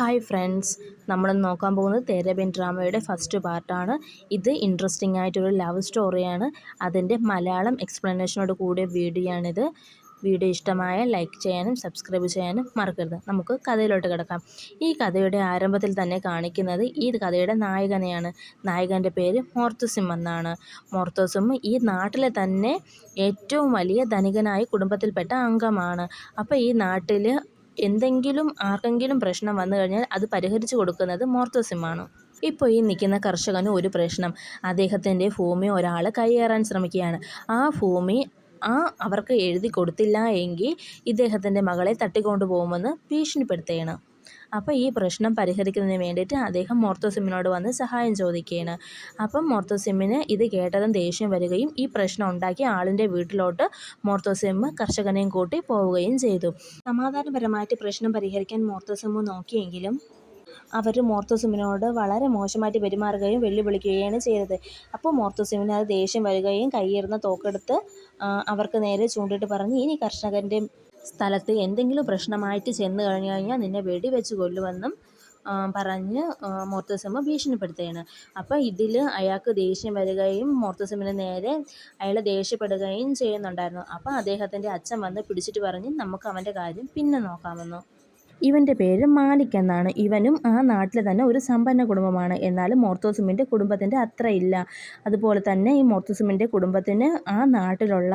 Hi friends നമ്മൾ നോക്കാൻ പോകുന്നത് തേരബിൻ ഡ്രാമയുടെ ഫസ്റ്റ് പാർട്ടാണ് ഇത് ഇൻട്രസ്റ്റിംഗ് ആയിട്ടൊരു ലവ് സ്റ്റോറിയാണ് അതിന്റെ മലയാളം എക്സ്പ്ലനേഷനോട് കൂടിയ വീഡിയോയാണിത് വീഡിയോ ഇഷ്ടമായ ലൈക്ക് ചെയ്യാനും സബ്സ്ക്രൈബ് ചെയ്യാനും മറക്കരുത്. നമുക്ക് കഥയിലോട്ട് കിടക്കാം. ഈ കഥയുടെ ആരംഭത്തിൽ തന്നെ കാണിക്കുന്നത് ഈ കഥയുടെ നായകനെയാണ്. നായകന്റെ പേര് മോർത്തുസിം എന്നാണ്. മോർത്തോസിം ഈ നാട്ടിലെ തന്നെ ഏറ്റവും വലിയ ധനികനായ കുടുംബത്തിൽപ്പെട്ട അംഗമാണ്. അപ്പോൾ ഈ നാട്ടിൽ എന്തെങ്കിലും ആർക്കെങ്കിലും പ്രശ്നം വന്നു കഴിഞ്ഞാൽ അത് പരിഹരിച്ചു കൊടുക്കുന്നത് മോർത്തോസിമാണ് ഇപ്പോൾ ഈ നിൽക്കുന്ന കർഷകന് ഒരു പ്രശ്നം. അദ്ദേഹത്തിന്റെ ഭൂമി ഒരാൾ കൈയേറാൻ ശ്രമിക്കുകയാണ്. ആ ഭൂമി ആ അവർക്ക് എഴുതി കൊടുത്തില്ല എങ്കിൽ ഇദ്ദേഹത്തിന്റെ മകളെ തട്ടിക്കൊണ്ടു പോകുമെന്ന് ഭീഷണിപ്പെടുത്തുകയാണ്. അപ്പോൾ ഈ പ്രശ്നം പരിഹരിക്കുന്നതിന് വേണ്ടിയിട്ട് അദ്ദേഹം മോർത്തോസിമ്മിനോട് വന്ന് സഹായം ചോദിക്കുകയാണ്. അപ്പം മോർത്തോസിമ്മിന് ഇത് കേട്ടതും ദേഷ്യം വരികയും ഈ പ്രശ്നം ഉണ്ടാക്കി ആളിന്റെ വീട്ടിലോട്ട് മോർത്തോസിമ്മ് കർഷകനെയും കൂട്ടി പോവുകയും ചെയ്തു. സമാധാനപരമായിട്ട് പ്രശ്നം പരിഹരിക്കാൻ മോർത്തോസിമ്മ് നോക്കിയെങ്കിലും അവർ മോർത്തോസിമിനോട് വളരെ മോശമായിട്ട് പെരുമാറുകയും വെല്ലുവിളിക്കുകയാണ് ചെയ്തത്. അപ്പോൾ മോർത്തോസിമിന് അത് ദേഷ്യം വരികയും കയ്യിരുന്ന തോക്കെടുത്ത് അവർക്ക് നേരെ ചൂണ്ടിട്ട് പറഞ്ഞ് ഇനി കർഷകന്റെ സ്ഥലത്ത് എന്തെങ്കിലും പ്രശ്നമായിട്ട് ചെന്ന് കഴിഞ്ഞു കഴിഞ്ഞാൽ നിന്നെ വെടിവെച്ച് കൊല്ലുമെന്നും പറഞ്ഞ് മോർത്തോസിമ ഭീഷണിപ്പെടുത്തുകയാണ്. അപ്പോൾ ഇതിൽ അയാൾക്ക് ദേഷ്യം വരികയും മോർത്തസമ്മിന് നേരെ അയാൾ ദേഷ്യപ്പെടുകയും ചെയ്യുന്നുണ്ടായിരുന്നു. അപ്പോൾ അദ്ദേഹത്തിന്റെ അച്ഛൻ വന്ന് പിടിച്ചിട്ട് പറഞ്ഞ് നമുക്ക് അവന്റെ കാര്യം പിന്നെ നോക്കാമെന്നു. ഇവന്റെ പേര് മാലിക് എന്നാണ്. ഇവനും ആ നാട്ടിൽ തന്നെ ഒരു സമ്പന്ന കുടുംബമാണ്. എന്നാലും മോർത്തോസുമിന്റെ കുടുംബത്തിന്റെ അത്ര ഇല്ല. അതുപോലെ തന്നെ ഈ മോർത്തോസുമിന്റെ കുടുംബത്തിന് ആ നാട്ടിലുള്ള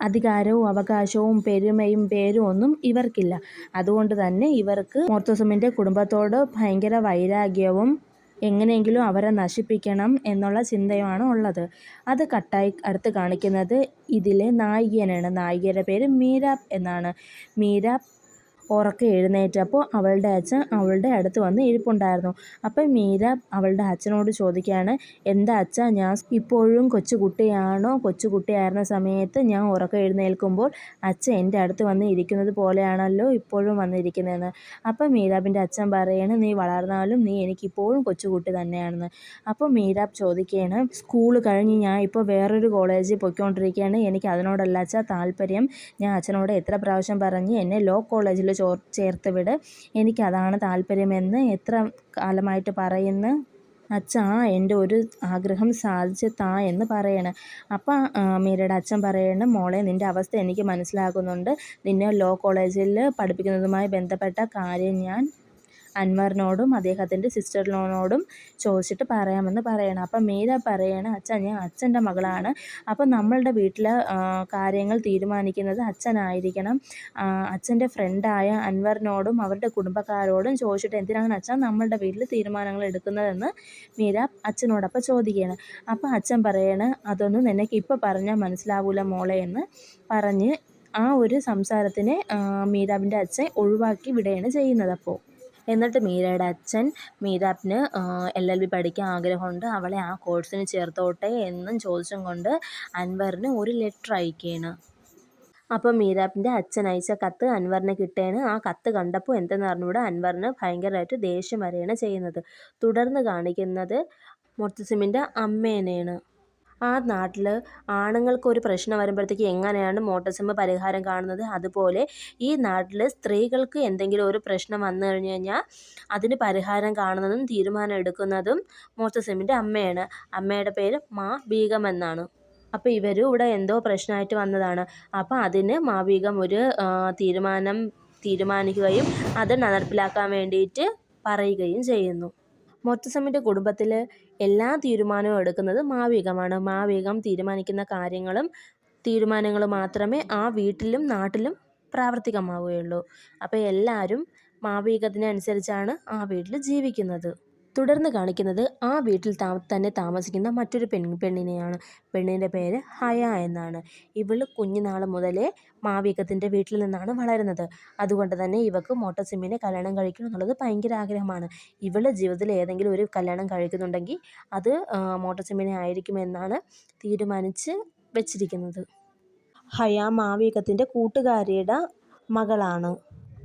അധികാരവും അവകാശവും പെരുമയും പേരും ഒന്നും ഇവർക്കില്ല. അതുകൊണ്ട് തന്നെ ഇവർക്ക് മോർത്തോസമിന്റെ കുടുംബത്തോട് ഭയങ്കര വൈരാഗ്യവും എങ്ങനെയെങ്കിലും അവരെ നശിപ്പിക്കണം എന്നുള്ള ചിന്തയുമാണ് ഉള്ളത്. അത് കട്ടായി അടുത്ത് കാണിക്കുന്നത് ഇതിലെ നായികനാണ്. നായികയുടെ പേര് മീരാബ് എന്നാണ്. മീരാബ് ഉറക്കെ എഴുന്നേറ്റപ്പോൾ അവളുടെ അച്ഛൻ അവളുടെ അടുത്ത് വന്ന് ഇരിപ്പുണ്ടായിരുന്നു. അപ്പം മീര അവളുടെ അച്ഛനോട് ചോദിക്കുകയാണ് എന്താ അച്ഛ ഞാൻ ഇപ്പോഴും കൊച്ചുകുട്ടിയാണോ? കൊച്ചുകുട്ടിയായിരുന്ന സമയത്ത് ഞാൻ ഉറക്കെ എഴുന്നേൽക്കുമ്പോൾ അച്ഛൻ എന്റെ അടുത്ത് വന്ന് ഇരിക്കുന്നത് പോലെയാണല്ലോ ഇപ്പോഴും വന്നിരിക്കുന്നതെന്ന്? അപ്പം മീരാബിന്റെ അച്ഛൻ പറയാണ് നീ വളർന്നാലും നീ എനിക്കിപ്പോഴും കൊച്ചുകുട്ടി തന്നെയാണെന്ന്. അപ്പോൾ മീരാബ് ചോദിക്കുകയാണ് സ്കൂൾ കഴിഞ്ഞ് ഞാൻ ഇപ്പോൾ വേറൊരു കോളേജിൽ പോയിക്കൊണ്ടിരിക്കുകയാണ്. എനിക്ക് അതിനോടല്ല അച്ഛാ താല്പര്യം. ഞാൻ അച്ഛനോട് എത്ര പ്രാവശ്യം പറഞ്ഞ് എന്നെ ലോ കോളേജിൽ ചോ ചേർത്ത് വിട്. എനിക്കതാണ് താല്പര്യമെന്ന് എത്ര കാലമായിട്ട് പറയുന്നു അച്ഛാ എന്റെ ഒരു ആഗ്രഹം സാധിച്ച് താ എന്ന് പറയണം. അപ്പം മീരയുടെ അച്ഛൻ പറയണം മോളെ നിന്റെ അവസ്ഥ എനിക്ക് മനസ്സിലാകുന്നുണ്ട്. നിന്നെ ലോ കോളേജിൽ പഠിപ്പിക്കുന്നതുമായി ബന്ധപ്പെട്ട കാര്യം ഞാൻ അൻവറിനോടും അദ്ദേഹത്തിന്റെ സിസ്റ്ററിനോടും ചോദിച്ചിട്ട് പറയാമെന്ന് പറയണം. അപ്പം മീര പറയണം അച്ഛൻ ഞാൻ അച്ഛന്റെ മകളാണ്. അപ്പം നമ്മളുടെ വീട്ടിലെ കാര്യങ്ങൾ തീരുമാനിക്കുന്നത് അച്ഛനായിരിക്കണം. അച്ഛന്റെ ഫ്രണ്ടായ അൻവറിനോടും അവരുടെ കുടുംബക്കാരോടും ചോദിച്ചിട്ട് എന്തിനാണ് അച്ഛൻ നമ്മളുടെ വീട്ടിൽ തീരുമാനങ്ങൾ എടുക്കുന്നതെന്ന് മീര അച്ഛനോടൊപ്പം ചോദിക്കുകയാണ്. അപ്പം അച്ഛൻ പറയണ അതൊന്നും നിനക്ക് ഇപ്പോൾ പറഞ്ഞാൽ മനസ്സിലാവൂല മോളെ എന്ന് പറഞ്ഞ് ആ ഒരു സംസാരത്തിനെ മീരാബിന്റെ അച്ഛൻ ഒഴിവാക്കി വിടുകയാണ് ചെയ്യുന്നത്. അപ്പോൾ എന്നിട്ട് മീരയുടെ അച്ഛൻ മീരാപ്പിന് എൽ എൽ ബി പഠിക്കാൻ ആഗ്രഹമുണ്ട്. അവളെ ആ കോഴ്സിന് ചേർത്തോട്ടെ എന്നും ചോദിച്ചും കൊണ്ട് അൻവറിന് ഒരു ലെറ്റർ അയക്കുകയാണ് അപ്പോൾ മീരാപ്പിന്റെ അച്ഛൻ അയച്ച കത്ത് അൻവറിന് കിട്ടേണ്. ആ കത്ത് കണ്ടപ്പോൾ എന്തെന്ന് അറിഞ്ഞുകൂടെ? അൻവറിന് ഭയങ്കരമായിട്ട് ദേഷ്യം വരികയാണ് ചെയ്യുന്നത്. തുടർന്ന് കാണിക്കുന്നത് മുർത്തസിമിന്റെ അമ്മേനെയാണ്. ആ നാട്ടിൽ ആണുങ്ങൾക്കൊരു പ്രശ്നം വരുമ്പോഴത്തേക്ക് എങ്ങനെയാണ് മോട്ടസിമ്മ പരിഹാരം കാണുന്നത്? അതുപോലെ ഈ നാട്ടിൽ സ്ത്രീകൾക്ക് എന്തെങ്കിലും ഒരു പ്രശ്നം വന്നു കഴിഞ്ഞു കഴിഞ്ഞാൽ അതിന് പരിഹാരം കാണുന്നതും തീരുമാനം എടുക്കുന്നതും മോട്ടസിമ്മിന്റെ അമ്മയാണ്. അമ്മയുടെ പേര് മാ ബീഗം എന്നാണ്. അപ്പോൾ ഇവരും ഇവിടെ എന്തോ പ്രശ്നമായിട്ട് വന്നതാണ്. അപ്പോൾ അതിന് മാ ബീഗം ഒരു തീരുമാനം തീരുമാനിക്കുകയും അത് നടപ്പിലാക്കാൻ വേണ്ടിയിട്ട് പറയുകയും ചെയ്യുന്നു. മുത്തസമ്മിന്റെ കുടുംബത്തിൽ എല്ലാ തീരുമാനവും എടുക്കുന്നത് മാവേഗമാണ്. മാവേഗം തീരുമാനിക്കുന്ന കാര്യങ്ങളും തീരുമാനങ്ങളും മാത്രമേ ആ വീട്ടിലും നാട്ടിലും പ്രാവർത്തികമാവുകയുള്ളൂ. അപ്പോൾ എല്ലാവരും മാവേഗത്തിനനുസരിച്ചാണ് ആ വീട്ടിൽ ജീവിക്കുന്നത്. തുടർന്ന് കാണിക്കുന്നത് ആ വീട്ടിൽ താ തന്നെ താമസിക്കുന്ന മറ്റൊരു പെൺ പെണ്ണിനെയാണ്. പെണ്ണിന്റെ പേര് ഹയ എന്നാണ്. ഇവൾ കുഞ്ഞുനാൾ മുതലേ മാവികത്തിന്റെ വീട്ടിൽ നിന്നാണ് വളരുന്നത്. അതുകൊണ്ട് തന്നെ ഇവക്ക് മോട്ടസിമ്മിനെ കല്യാണം കഴിക്കണം എന്നുള്ളത് ഭയങ്കര ആഗ്രഹമാണ്. ഇവളുടെ ജീവിതത്തിൽ ഏതെങ്കിലും ഒരു കല്യാണം കഴിക്കുന്നുണ്ടെങ്കിൽ അത് മോട്ടസിമ്മിനെ ആയിരിക്കുമെന്നാണ് തീരുമാനിച്ച് വെച്ചിരിക്കുന്നത്. ഹയ മാവികത്തിന്റെ കൂട്ടുകാരിയുടെ മകളാണ്.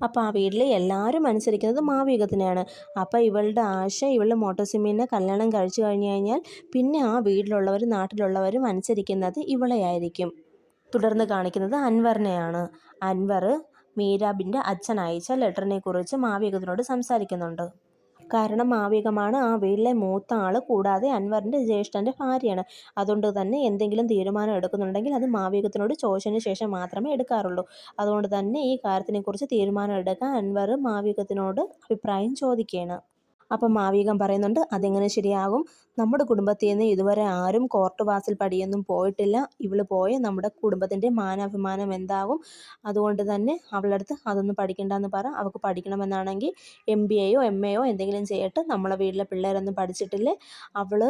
അപ്പോൾ ആ വീട്ടിൽ എല്ലാവരും അനുസരിക്കുന്നത് മാവികത്തിനെയാണ്. അപ്പോൾ ഇവളുടെ ആശ ഇവളുടെ മോട്ടോസിമ്മിനെ കല്യാണം കഴിച്ചു കഴിഞ്ഞു കഴിഞ്ഞാൽ പിന്നെ ആ വീട്ടിലുള്ളവരും നാട്ടിലുള്ളവരും അനുസരിക്കുന്നത് ഇവളെയായിരിക്കും. തുടർന്ന് കാണിക്കുന്നത് അൻവറിനെയാണ്. അൻവർ മീരാബിന്റെ അച്ഛൻ അയച്ച ലെറ്ററിനെ മാവികത്തിനോട് സംസാരിക്കുന്നുണ്ട്. കാരണം ആവേഗമാണ്. ആ വീട്ടിലെ മൂത്ത ആൾ കൂടാതെ അൻവറിന്റെ ജ്യേഷ്ഠന്റെ ഭാര്യയാണ്. അതുകൊണ്ട് തന്നെ എന്തെങ്കിലും തീരുമാനം എടുക്കുന്നുണ്ടെങ്കിൽ അത് മാവികത്തിനോട് ചോദിച്ചതിന് ശേഷം മാത്രമേ എടുക്കാറുള്ളൂ. അതുകൊണ്ട് തന്നെ ഈ കാര്യത്തിനെക്കുറിച്ച് തീരുമാനം എടുക്കാൻ അൻവർ മാവികത്തിനോട് അഭിപ്രായം ചോദിക്കുകയാണ്. അപ്പം മാവികം പറയുന്നുണ്ട് അതെങ്ങനെ ശരിയാകും? നമ്മുടെ കുടുംബത്തിൽ നിന്ന് ഇതുവരെ ആരും കോർട്ട് വാസിൽ പടിയൊന്നും പോയിട്ടില്ല. ഇവൾ പോയ നമ്മുടെ കുടുംബത്തിന്റെ മാനാഭിമാനം എന്താകും? അതുകൊണ്ട് തന്നെ അവളുടെ അടുത്ത് അതൊന്നും പഠിക്കണ്ടെന്ന് പറ. അവൾക്ക് പഠിക്കണമെന്നാണെങ്കിൽ എം ബി എയോ എം എയോ എന്തെങ്കിലും ചെയ്യട്ടെ. നമ്മളെ വീട്ടിലെ പിള്ളേരൊന്നും പഠിച്ചിട്ടില്ലേ. അവൾ